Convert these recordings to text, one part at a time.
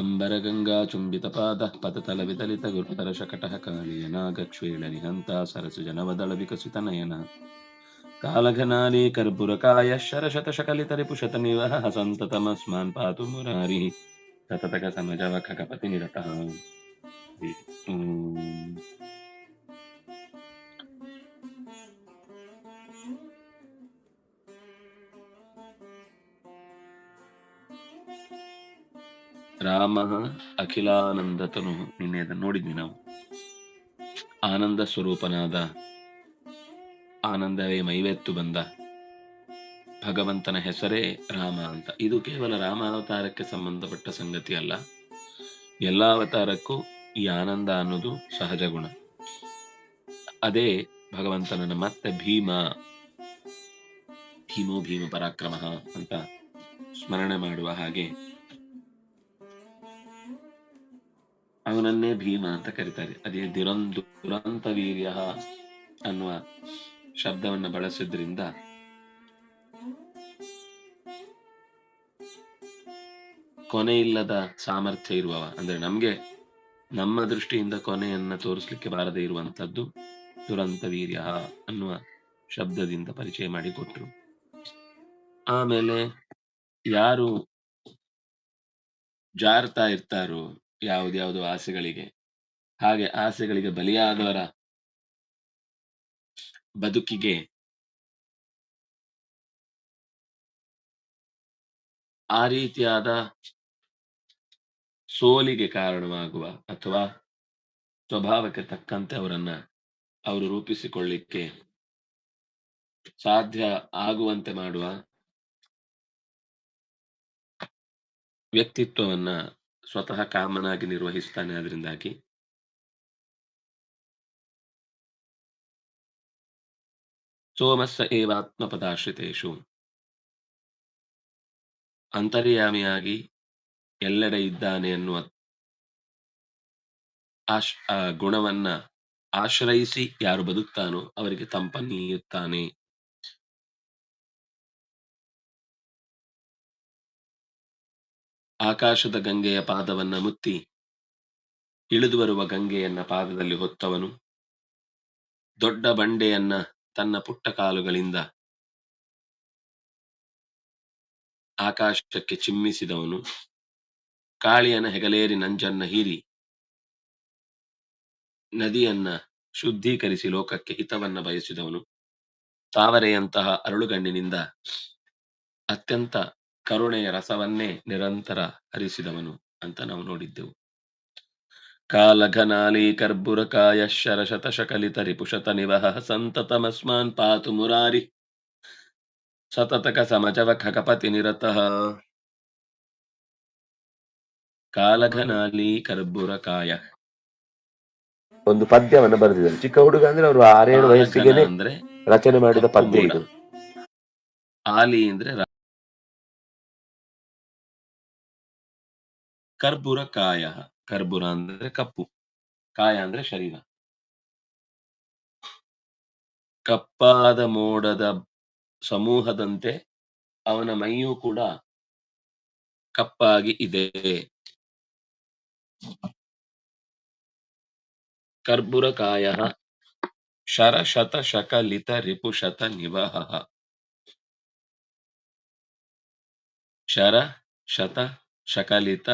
अम्बरगङ्गाचुम्बितपादः पततलवितलितगुरुतरशकटः कालीयनागक्ष्वेळनिहन्ता सरसुजनवदळविकसितनयनः कालघनाली कर्पूरकायः शरशतशकलितरिपुशतनिवहः सन्ततमस्मान् पातु मुरारिः सततकसमजवखकपतिनिरतः ರಾಮಃ ಅಖಿಲಾನಂದತನು ನಿನ್ನೆ ಅದನ್ನು ನೋಡಿದ್ವಿ ನಾವು. ಆನಂದ ಸ್ವರೂಪನಾದ ಆನಂದವೇ ಮೈವೆತ್ತು ಬಂದ. ಭಗವಂತನ ಹೆಸರೇ ರಾಮ ಅಂತ. ಇದು ಕೇವಲ ರಾಮ ಅವತಾರಕ್ಕೆ ಸಂಬಂಧಪಟ್ಟ ಸಂಗತಿ ಅಲ್ಲ. ಎಲ್ಲ ಅವತಾರಕ್ಕೂ ಈ ಆನಂದ ಅನ್ನೋದು ಸಹಜ ಗುಣ. ಅದೇ ಭಗವಂತನನ್ನ ಮತ್ತೆ ಭೀಮ, ಭೀಮೋ ಭೀಮ ಪರಾಕ್ರಮ ಅಂತ ಸ್ಮರಣೆ ಮಾಡುವ ಹಾಗೆ ಅವನನ್ನೇ ಭೀಮ ಅಂತ ಕರೀತಾರೆ. ಅದೇ ದುರಂದು ದುರಂತ ವೀರ್ಯ ಅನ್ನುವ ಶಬ್ದವನ್ನು ಬಳಸಿದ್ರಿಂದ ಕೊನೆ ಇಲ್ಲದ ಸಾಮರ್ಥ್ಯ ಇರುವವ. ಅಂದ್ರೆ ನಮ್ಗೆ ನಮ್ಮ ದೃಷ್ಟಿಯಿಂದ ಕೊನೆಯನ್ನ ತೋರಿಸ್ಲಿಕ್ಕೆ ಬಾರದೆ ಇರುವಂತದ್ದು ದುರಂತ ವೀರ್ಯ ಅನ್ನುವ ಶಬ್ದದಿಂದ ಪರಿಚಯ ಮಾಡಿಕೊಟ್ರು. ಆಮೇಲೆ ಯಾರು ಜಾರ್ತಾ ಇರ್ತಾರೋ ಯಾವ್ದ್ಯಾವ್ದು ಆಸೆಗಳಿಗೆ? ಹಾಗೆ ಆಸೆಗಳಿಗೆ ಬಲಿಯಾದವರ ಬದುಕಿಗೆ ಆ ರೀತಿಯಾದ ಸೋಲಿಗೆ ಕಾರಣವಾಗುವ ಅಥವಾ ಸ್ವಭಾವಕ್ಕೆ ತಕ್ಕಂತೆ ಅವರನ್ನ ಅವರು ರೂಪಿಸಿಕೊಳ್ಳಿಕ್ಕೆ ಸಾಧ್ಯ ಆಗುವಂತೆ ಮಾಡುವ ವ್ಯಕ್ತಿತ್ವವನ್ನ ಸ್ವತಃ ಕಾಮನಾಗಿ ನಿರ್ವಹಿಸ್ತಾನೆ ಅದರಿಂದಾಗಿ. ಸೋಮಸ್ಸ ಏವಾತ್ಮಪದಾಶ್ರಿತೇಶು ಅಂತರ್ಯಾಮಿಯಾಗಿ ಎಲ್ಲೆಡೆ ಇದ್ದಾನೆ ಎನ್ನುವ ಆಶ್, ಆ ಗುಣವನ್ನ ಆಶ್ರಯಿಸಿ ಯಾರು ಬದುಕ್ತಾನೋ ಅವರಿಗೆ ತಂಪನ್ನೀಯುತ್ತಾನೆ. ಆಕಾಶದ ಗಂಗೆಯ ಪಾದವನ್ನ ಮುತ್ತಿ ಇಳಿದು ಬರುವ ಗಂಗೆಯನ್ನ ಪಾದದಲ್ಲಿ ಹೊತ್ತವನು. ದೊಡ್ಡ ಬಂಡೆಯನ್ನ ತನ್ನ ಪುಟ್ಟ ಕಾಲುಗಳಿಂದ ಆಕಾಶಕ್ಕೆ ಚಿಮ್ಮಿಸಿದವನು. ಕಾಳಿಯನ ಹೆಗಲೇರಿ ನಂಜನ್ನ ಹೀರಿ ನದಿಯನ್ನ ಶುದ್ಧೀಕರಿಸಿ ಲೋಕಕ್ಕೆ ಹಿತವನ್ನ ಬಯಸಿದವನು. ತಾವರೆಯಂತಹ ಅರಳುಗಣ್ಣಿನಿಂದ ಅತ್ಯಂತ ಕರುಣೆಯ ರಸವನ್ನೇ ನಿರಂತರ ಹರಿಸಿದವನು ಅಂತ ನಾವು ನೋಡಿದ್ದೆವು. ಕಾಲಘನಾಲಿ ಕರ್ಬುರಕಾಯ ಶರಶತಶಕಲಿತ ರಿಪುಷತ ನಿವಹ ಸಂತತಮಸ್ಮಾನ್ ಪಾತು ಮುರಾರಿ ಸತತಕ ಸಮಜವ ಖಕಪತಿ ನಿರತಃ ಕಾಲಘನಾಲಿ ಕರ್ಬುರಕಾಯ. ಒಂದು ಪದ್ಯವನ್ನು ಬರೆದಿದ್ದಾರೆ ಚಿಕ್ಕ ಹುಡುಗ ಅಂದ್ರೆ ಅವರು ಆರೇಳು ವಯಸ್ಸಿಗೆ ಅಂದ್ರೆ ರಚನೆ ಮಾಡಿದ ಪದ್ಯ ಇದು. ಆಲಿ ಅಂದ್ರೆ ಕರ್ಬುರ ಕಾಯ ಕರ್ಬುರ ಅಂದ್ರೆ ಕಪ್ಪು. ಕಾಯ ಅಂದ್ರೆ ಶರೀರ. ಕಪ್ಪಾದ ಮೋಡದ ಸಮೂಹದಂತೆ ಅವನ ಮೈಯೂ ಕೂಡ ಕಪ್ಪಾಗಿ ಇದೆ. ಕರ್ಬುರ ಕಾಯ ಶರ, ಶತ ಶಕಲಿತ ರಿಪುಶತ ನಿವಹ. ಶರ, ಶತ ಶಕಲಿತ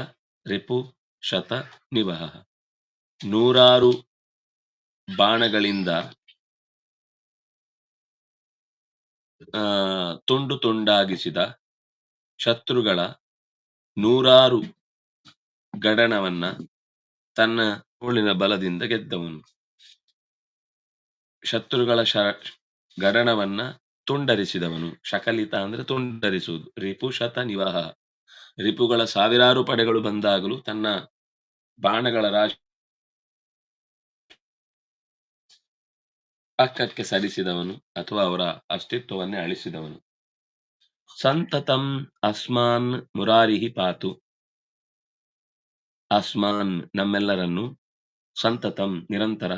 ರಿಪು ಶತ ನಿವಹ ನೂರಾರು ಬಾಣಗಳಿಂದ ತುಂಡು ತುಂಡಾಗಿಸಿದ ಶತ್ರುಗಳ ನೂರಾರು ಗಡಣವನ್ನ ತನ್ನ ತೋಳಿನ ಬಲದಿಂದ ಗೆದ್ದವನು. ಶತ್ರುಗಳ ಶ ಗಡಣವನ್ನ ತುಂಡರಿಸಿದವನು. ಶಕಲಿತ ಅಂದ್ರೆ ತುಂಡರಿಸುವುದು. ರಿಪು ಶತ ನಿವಾಹ ರಿಪುಗಳ ಸಾವಿರಾರು ಪಡೆಗಳು ಬಂದಾಗಲೂ ತನ್ನ ಬಾಣಗಳ ರಾಷ್ಟ್ರಕ್ಕೆ ಸರಿಸಿದವನು ಅಥವಾ ಅವರ ಅಸ್ತಿತ್ವವನ್ನೇ ಅಳಿಸಿದವನು. ಸಂತತಂ ಅಸ್ಮಾನ್ ಮುರಾರಿಹಿ ಪಾತು. ಅಸ್ಮಾನ್ ನಮ್ಮೆಲ್ಲರನ್ನು ಸಂತತಂ ನಿರಂತರ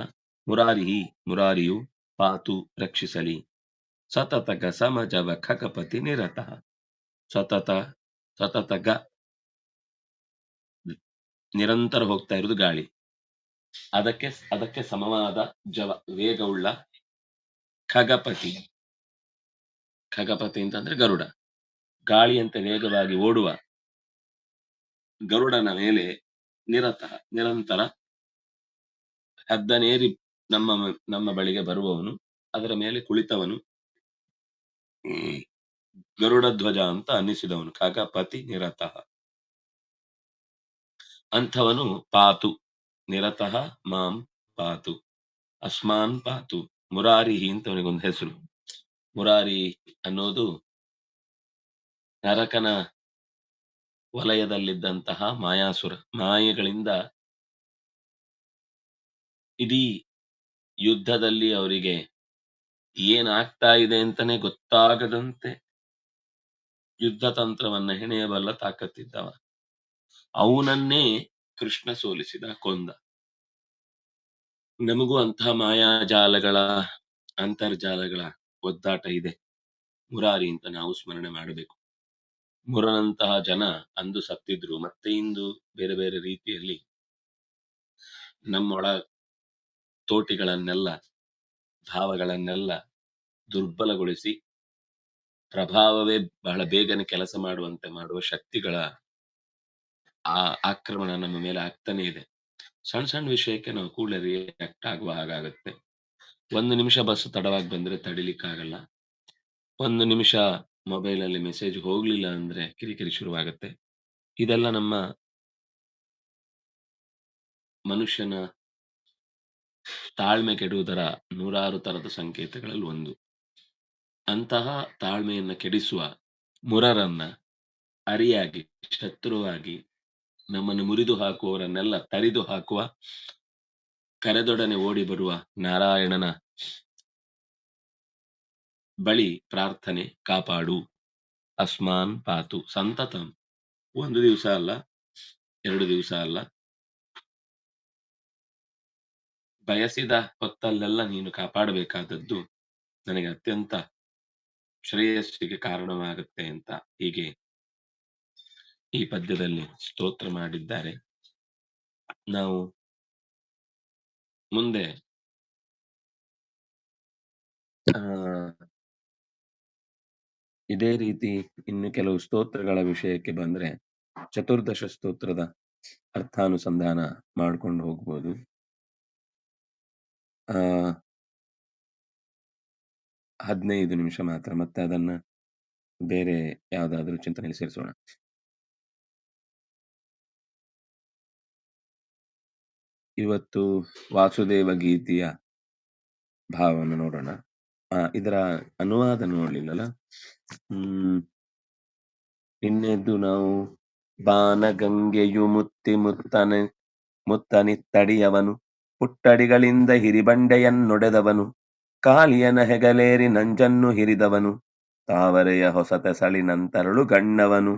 ಮುರಾರಿಹಿ ಮುರಾರಿಯು ಪಾತು ರಕ್ಷಿಸಲಿ. ಸತತಗ ಸಮಜವ ಖಕಪತಿ ನಿರತಃ. ಸತತ ಸತತಗ ನಿರಂತರ ಹೋಗ್ತಾ ಇರೋದು ಗಾಳಿ. ಅದಕ್ಕೆ ಅದಕ್ಕೆ ಸಮವಾದ ಜವ, ವೇಗವುಳ್ಳ ಖಗಪತಿ. ಖಗಪತಿ ಅಂತಂದ್ರೆ ಗರುಡ. ಗಾಳಿಯಂತೆ ವೇಗವಾಗಿ ಓಡುವ ಗರುಡನ ಮೇಲೆ ನಿರತ, ನಿರಂತರ ಹದ್ದನೇರಿ ನಮ್ಮ ನಮ್ಮ ಬಳಿಗೆ ಬರುವವನು, ಅದರ ಮೇಲೆ ಕುಳಿತವನು. ಗರುಡ ಧ್ವಜ ಅಂತ ಅನ್ನಿಸಿದವನು. ಕಾಕಪತಿ ನಿರತಃ. ಅಂಥವನು ಪಾತು. ನಿರತಃ ಮಾಂ ಪಾತು. ಅಸ್ಮಾನ್ ಪಾತು. ಮುರಾರಿ ಅಂತ ಅವನಿಗೊಂದು ಹೆಸರು. ಮುರಾರಿ ಅನ್ನೋದು ನರಕನ ವಲಯದಲ್ಲಿದ್ದಂತಹ ಮಾಯಾಸುರ. ಮಾಯೆಗಳಿಂದ ಇಡೀ ಯುದ್ಧದಲ್ಲಿ ಅವರಿಗೆ ಏನಾಗ್ತಾ ಇದೆ ಅಂತಾನೆ ಗೊತ್ತಾಗದಂತೆ ಯುದ್ಧ ತಂತ್ರವನ್ನ ಹೆಣೆಯಬಲ್ಲ ತಾಕತ್ತಿದ್ದವ. ಅವನನ್ನೇ ಕೃಷ್ಣ ಸೋಲಿಸಿದ ಕೊಂದ. ನಮಗೂ ಅಂತಹ ಮಾಯಾಜಾಲಗಳ ಅಂತರ್ಜಾಲಗಳ ಒದ್ದಾಟ ಇದೆ. ಮುರಾರಿ ಅಂತ ನಾವು ಸ್ಮರಣೆ ಮಾಡಬೇಕು. ಮುರನಂತಹ ಜನ ಅಂದು ಸತ್ತಿದ್ರು. ಮತ್ತೆ ಇಂದು ಬೇರೆ ಬೇರೆ ರೀತಿಯಲ್ಲಿ ನಮ್ಮೊಳ ತೋಟಿಗಳನ್ನೆಲ್ಲ, ಭಾವಗಳನ್ನೆಲ್ಲ ದುರ್ಬಲಗೊಳಿಸಿ ಪ್ರಭಾವವೇ ಬಹಳ ಬೇಗನೆ ಕೆಲಸ ಮಾಡುವಂತೆ ಮಾಡುವ ಶಕ್ತಿಗಳ ಆ ಆಕ್ರಮಣ ನಮ್ಮ ಮೇಲೆ ಆಗ್ತಾನೆ ಇದೆ. ಸಣ್ಣ ಸಣ್ಣ ವಿಷಯಕ್ಕೆ ನಾವು ಕೂಡಲೇ ರಿಯಾಕ್ಟ್ ಆಗುವ ಹಾಗಾಗುತ್ತೆ. ಒಂದು ನಿಮಿಷ ಬಸ್ ತಡವಾಗಿ ಬಂದ್ರೆ ತಡಿಲಿಕ್ಕಾಗಲ್ಲ. ಒಂದು ನಿಮಿಷ ಮೊಬೈಲ್ ಅಲ್ಲಿ ಮೆಸೇಜ್ ಹೋಗ್ಲಿಲ್ಲ ಅಂದ್ರೆ ಕಿರಿಕಿರಿ ಶುರುವಾಗುತ್ತೆ. ಇದೆಲ್ಲ ನಮ್ಮ ಮನುಷ್ಯನ ತಾಳ್ಮೆ ಕೆಡುವುದರ ನೂರಾರು ತರದ ಸಂಕೇತಗಳಲ್ಲಿ ಒಂದು. ಅಂತಹ ತಾಳ್ಮೆಯನ್ನು ಕೆಡಿಸುವ ಮುರರನ್ನ ಅರಿಯಾಗಿ, ಶತ್ರುವಾಗಿ ನಮ್ಮನ್ನು ಮುರಿದು ಹಾಕುವವರನ್ನೆಲ್ಲ ತರಿದು ಹಾಕುವ ಕರೆದೊಡನೆ ಓಡಿ ಬರುವ ನಾರಾಯಣನ ಬಳಿ ಪ್ರಾರ್ಥನೆ ಕಾಪಾಡು. ಅಸ್ಮಾನ್ ಪಾತು ಸಂತತಂ. ಒಂದು ದಿವಸ ಅಲ್ಲ, ಎರಡು ದಿವಸ ಅಲ್ಲ. ಬಯಸಿದ ಹೊತ್ತಲ್ಲೆಲ್ಲ ನೀನು ಕಾಪಾಡಬೇಕಾದದ್ದು ನನಗೆ ಅತ್ಯಂತ ಶ್ರೇಯಸ್ಸಿಗೆ ಕಾರಣವಾಗುತ್ತೆ ಅಂತ ಹೀಗೆ ಈ ಪದ್ಯದಲ್ಲಿ ಸ್ತೋತ್ರ ಮಾಡಿದ್ದಾರೆ. ನಾವು ಮುಂದೆ ಇದೇ ರೀತಿ ಇನ್ನು ಕೆಲವು ಸ್ತೋತ್ರಗಳ ವಿಷಯಕ್ಕೆ ಬಂದ್ರೆ ಚತುರ್ದಶ ಸ್ತೋತ್ರದ ಅರ್ಥಾನುಸಂಧಾನ ಮಾಡ್ಕೊಂಡು ಹೋಗ್ಬೋದು. ಆ ಹದಿನೈದು ನಿಮಿಷ ಮಾತ್ರ, ಮತ್ತೆ ಅದನ್ನ ಬೇರೆ ಯಾವುದಾದ್ರೂ ಚಿಂತನೆಯಲ್ಲಿ ಸೇರಿಸೋಣ. ಇವತ್ತು ವಾಸುದೇವ ಗೀತೆಯ ಭಾವವನ್ನು ನೋಡೋಣ. ಇದರ ಅನುವಾದ ನೋಡ್ಲಿಲ್ಲಲ್ಲ? ಹ್ಮ್. ನಿನ್ನೆದ್ದು ನಾವು ಬಾನಗಂಗೆಯು ಮುತ್ತಿ ಮುತ್ತನೆ, ಮುತ್ತನಿತ್ತಡಿಯವನು, ಪುಟ್ಟಡಿಗಳಿಂದ ಹಿರಿಬಂಡೆಯನ್ನೊಡೆದವನು. ಕಾಲಿಯನ ಹೆಗಲೇರಿ ನಂಜನ್ನು ಹಿರಿದವನು, ತಾವರೆಯ ಹೊಸತ ಸಳಿನಂತರಳು ಗಣ್ಣವನು.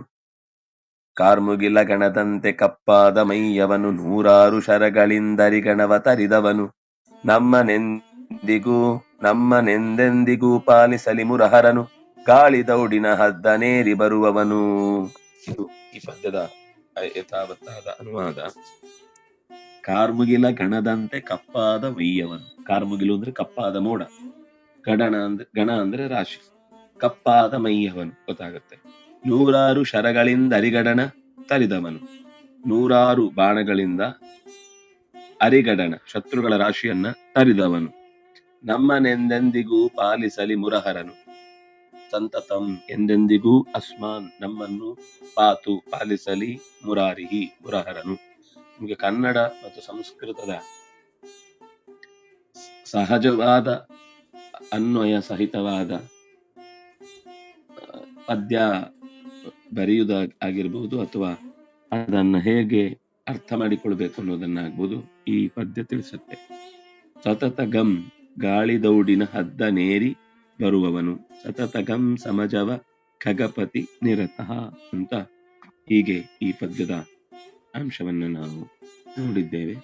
ಕಾರ್ಮುಗಿಲ ಗಣದಂತೆ ಕಪ್ಪಾದ ಮೈಯವನು, ನೂರಾರು ಶರಗಳಿಂದರಿಗಣವ ತರಿದವನು. ನಮ್ಮ ನೆಂದಿಗೂ, ನಮ್ಮ ನೆಂದೆಂದಿಗೂ ಪಾಲಿಸಲಿ ಮುರಹರನು ಗಾಳಿ ದೌಡಿನ ಹದ್ದನೇರಿ ಬರುವವನು. ಇದು ಈ ಪದ್ಯದ ಯಥಾವತ್ತಾದ ಅನುವಾದ. ಕಾರ್ಮುಗಿಲ ಗಣದಂತೆ ಕಪ್ಪಾದ ಮೈಯವನು. ಕಾರ್ಮುಗಿಲು ಅಂದ್ರೆ ಕಪ್ಪಾದ ಮೋಡ. ಗಡಣ ಅಂದ್ರೆ, ಗಣ ಅಂದ್ರೆ ರಾಶಿ. ಕಪ್ಪಾದ ಮೈಯವನು ಗೊತ್ತಾಗುತ್ತೆ. ನೂರಾರು ಶರಗಳಿಂದ ಅರಿಗಡಣ ತರಿದವನು. ನೂರಾರು ಬಾಣಗಳಿಂದ ಅರಿಗಡಣ ಶತ್ರುಗಳ ರಾಶಿಯನ್ನ ತರಿದವನು. ನಮ್ಮನೆಂದೆಂದಿಗೂ ಪಾಲಿಸಲಿ ಮುರಹರನು. ಸಂತತಂ ಎಂದೆಂದಿಗೂ ಅಸ್ಮಾನ್ ನಮ್ಮನ್ನು ಪಾತು ಪಾಲಿಸಲಿ ಮುರಾರಿಹಿ ಮುರಹರನು. ನಿಮಗೆ ಕನ್ನಡ ಮತ್ತು ಸಂಸ್ಕೃತದ ಸಹಜವಾದ, ಅನ್ವಯ ಸಹಿತವಾದ ಪದ್ಯ ಬರೆಯುವುದ ಅಥವಾ ಅದನ್ನು ಹೇಗೆ ಅರ್ಥ ಮಾಡಿಕೊಳ್ಬೇಕು ಅನ್ನೋದನ್ನಾಗ್ಬೋದು ಈ ಪದ್ಯ ತಿಳಿಸುತ್ತೆ. ಸತತ ಗಾಳಿ ದೌಡಿನ ಹದ್ದ ನೇರಿ ಬರುವವನು. ಸತತ ಗಂ ಸಮಜವ ಖಗಪತಿ ನಿರತಃ ಅಂತ ಹೀಗೆ ಈ ಪದ್ಯದ ಅಂಶವನ್ನು ನಾವು ನೋಡಿದ್ದೇವೆ.